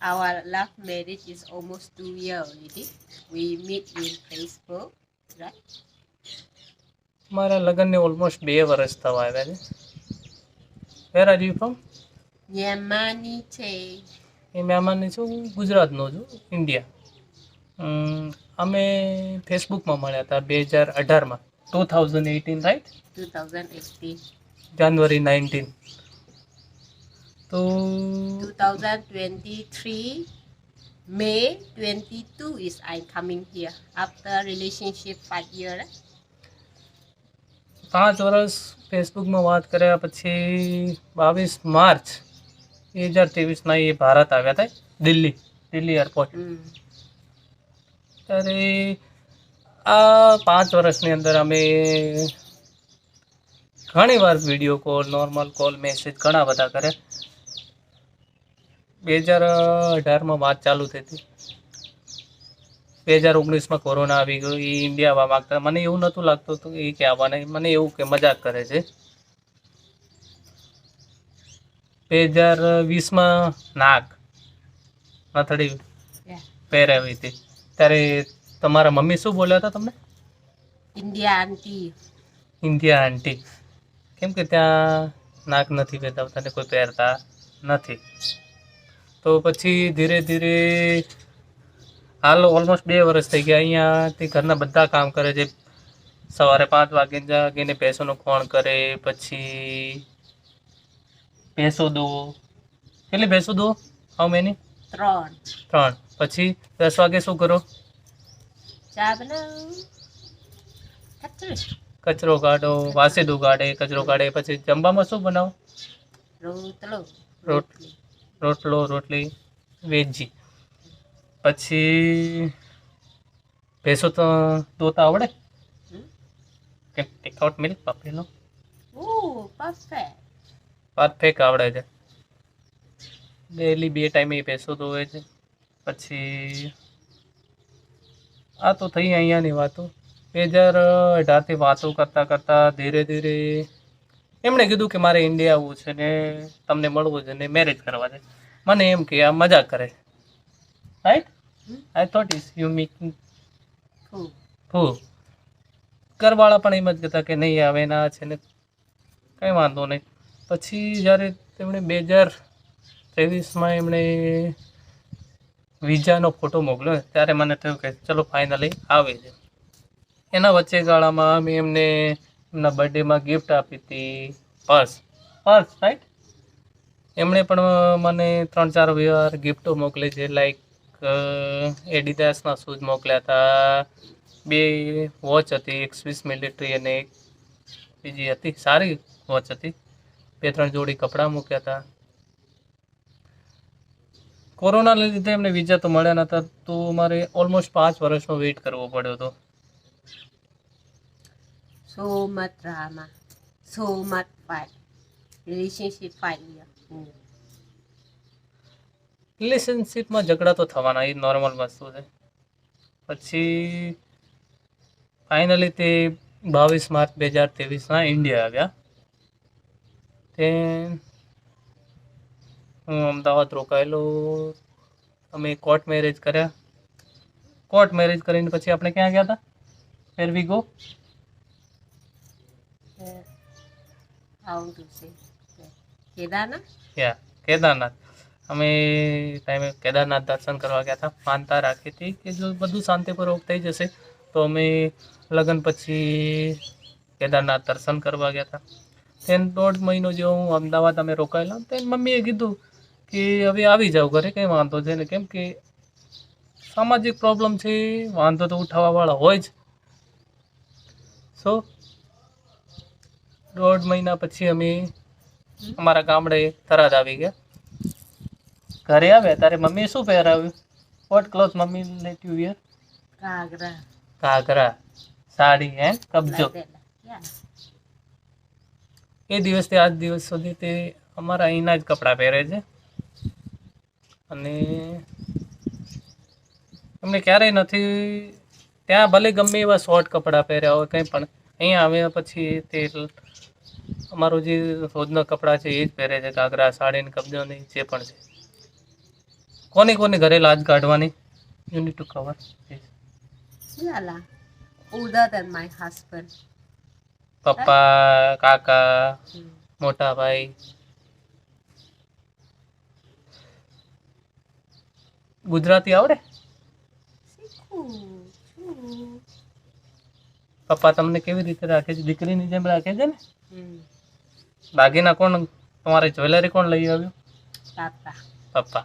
Our love marriage is almost two years already. We meet in Facebook, right? મારા લગ્નને almost બે વર્ષ થવા આવ્યા છે વેર આર યુ ફ્રોમ યમાની છે એ મહેમાનની છું હું ગુજરાતનો છું ઇન્ડિયા અમે ફેસબુકમાં મળ્યા હતા બે હજાર અઢારમાં two thousand eighteen right 2018. January nineteen તો 2023. May 22 is I coming here after relationship five year. Right? પાંચ વર્ષ ફેસબુકમાં વાત કર્યા પછી બાવીસ માર્ચ બે હજાર ત્રેવીસના એ ભારત આવ્યા હતા દિલ્હી દિલ્હી એરપોર્ટ Mm. ત્યારે આ પાંચ વર્ષની અંદર અમે ઘણી વાર video call normal call message ઘણા બધા કર્યા બે હજાર અઢારમાં વાત ચાલુ થઈ હતી. બે હજાર ઓગણીસમાં કોરોના આવી ગયો. એ ઇન્ડિયા આવવા માગતા મને એવું નહોતું લાગતું હતું એ કે આવવાના. મને એવું કે મજાક કરે છે. બે હજાર વીસમાં નાક નથડી પહેરાવી હતી. ત્યારે તમારા મમ્મી શું બોલ્યા હતા તમને? ઇન્ડિયા આંટી ઇન્ડિયા આંટી કેમ કે ત્યાં નાક નથી પહેરતા તને કોઈ પહેરતા નથી. તો પછી ધીરે ધીરે હાલ ઓલમોસ્ટ બે વર્ષ થઈ ગયા. અહીંયાથી ઘરના બધા કામ કરે છે. સવારે પાંચ વાગે જાગીને ભેંસોનું ખોણ કરે પછી ભેંસો દોવો કેટલી ભેંસો દો? હાઉ મેની ત્રણ. ત્રણ. પછી દસ વાગે શું કરો? કચરો. કાઢો વાસેદું કાઢે કચરો કાઢે પછી જમવામાં શું બનાવો? રોટલો. રોટલી. રોટલો રોટલી વેજી. પછી ભેંસો તો દોતા આવડે? કે ટેકઆઉટ મિલ્ક પાપડીનો? ઓહ પરફેક્ટ પરફેક્ટ આવડે છે. ડેલી બે ટાઈમે ભેંસો ધોવે છે. પછી આ તો થઈ અહીંયાની વાતો. બે હજાર અઢારથી વાતો કરતાં કરતાં ધીરે ધીરે એમણે કીધું કે મારે ઇન્ડિયા આવવું છે ને તમને મળવું છે ને મેરેજ કરવા છે. મને એમ કે આ મજાક કરે. Right I thought is you making ફૂ ફૂ ઘરવાળા પણ એમ જ કહેતા કે નહીં આવે ના છે ને. કંઈ વાંધો નહીં. પછી જ્યારે તેમણે બે હજાર ત્રેવીસમાં એમણે વિઝાનો ફોટો મોકલ્યો ત્યારે મને થયું કે ચલો ફાઇનલી આવે છે. એના વચ્ચે ગાળામાં મેં એમને એમના બર્થડેમાં ગિફ્ટ આપી હતી. પર્સ. પર્સ રાઈટ એમણે પણ મને ત્રણ ચાર વ્યવહાર ગિફ્ટો મોકલી છે. લાઈક એડિદાસના શૂઝ મોકલ્યા હતા. બે વોચ હતી, એક સ્વિસ મિલિટરી અને એક બીજી હતી. સારી વોચ હતી. બે, ત્રણ જોડી કપડાં મૂક્યા હતા. કોરોનાને લીધે એમને વિઝા તો મળ્યા નતા. તો મારે ઓલમોસ્ટ પાંચ વર્ષનો વેઇટ કરવો પડ્યો હતો. So much drama so much fight relationship fight here. રિલેશનશીપમાં ઝઘડા તો થવાના, એ નોર્મલ વસ્તુ છે. પછી ફાઇનલી તે બાવીસ માર્ચ બે હજાર ત્રેવીસના ઇન્ડિયા આવ્યા. તે હું અમદાવાદ રોકાયેલો, અમે કોર્ટ મેરેજ કર્યા. કોર્ટ મેરેજ કરીને પછી આપણે ક્યાં ગયા હતા? Where we go how Kedarnath યા કેદારનાથ અમે ટાઈમે કેદારનાથ દર્શન કરવા ગયા હતા. માનતા રાખી હતી કે જો બધું શાંતિપૂર્વક થઈ જશે, તો અમે લગ્ન પછી કેદારનાથ દર્શન કરવા ગયા હતા. તેને દોઢ મહિનો જેવો હું અમદાવાદ અમે રોકાયેલા. તેને મમ્મીએ કીધું કે હવે આવી જાઓ ઘરે, કંઈ વાંધો છે ને કેમ કે સામાજિક પ્રોબ્લેમ છે, વાંધો તો ઉઠાવવાવાળા હોય જ. સો દોઢ મહિના પછી અમે અમારા ગામડે થરાદ આવી ગયા. ઘરે આવ્યા ત્યારે મમ્મીએ શું પહેરાવ્યું? What cloth mummy let you ghagra. Ghagra sari હે કબજો. એ દિવસથી આજ દિવસ સુધી તે અમારા અહીંના જ કપડાં પહેરે છે. અને અમને ક્યારેય નથી ત્યાં ભલે ગમે એવા શોર્ટ કપડાં પહેર્યા હોય કંઈ પણ અહીંયા આવ્યા પછી તે અમારું જે રોજના કપડાં છે એ જ પહેરે છે ઘાઘરા સાડી ને કબજો ને જે પણ છે કોની કોની ઘરે લાજ કાઢવાની you need to cover Yalah. Older than my husband. પપ્પા કાકા. મોટા ભાઈ ગુજરાતી આવડે. પપ્પા તમને કેવી રીતે રાખે છે દીકરીની જેમ રાખે છે ને. દાગીના કોણ? તમારે જ્વેલરી કોણ લઈ આવ્યું. પપ્પા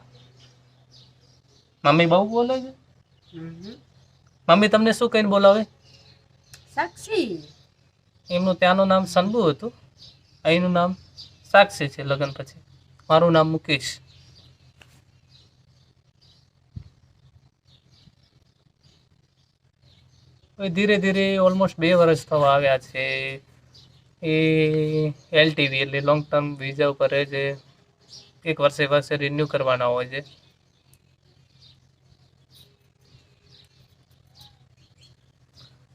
મમ્મી બહુ બોલે છે. મમ્મી તમને શું કહીને બોલાવે? સાક્ષી. એમનું ત્યાંનું નામ સનબુ હતું. અહીંનું નામ સાક્ષી છે લગ્ન પછી. મારું નામ મુકેશ. ધીરે ધીરે ઓલમોસ્ટ બે વર્ષ થવા આવ્યા છે. એ એલટીવી એટલે લોંગ ટર્મ વિઝા ઉપર જે એક વર્ષે વર્ષે રિન્યૂ કરવાના હોય છે.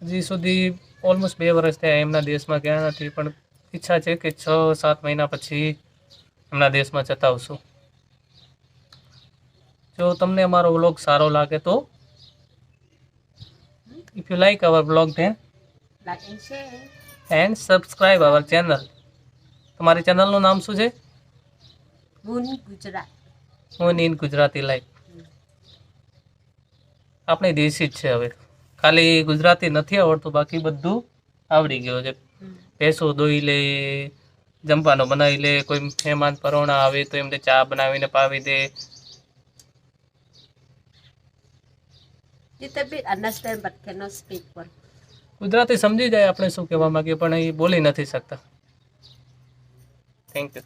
હજી સુધી ઓલમોસ્ટ બે વર્ષ થયા એમના દેશમાં ગયા નથી, પણ ઈચ્છા છે કે છ, સાત મહિના પછી એમના દેશમાં જતા આવશું જો તમને અમારો વ્લોગ સારો લાગે તો if you like our blog then like and share. And subscribe our channel તમારી ચેનલનું નામ શું છે. હું ઇન ગુજરાતી લાઈફ આપણે દેશી જ છે હવે ખાલી ગુજરાતી નથી આવડતું બાકી બધું આવડી ગયું છે. ભેંસો દોઈ લે જમવાનું બનાવી લે કોઈ મહેમાન પરોણા આવે તો એમને ચા બનાવીને પાવી દે Little bit understand but cannot speak well. Gujarati સમજી જાય આપણે શું કહેવા માંગીએ પણ એ બોલી નથી શકતા. Thank you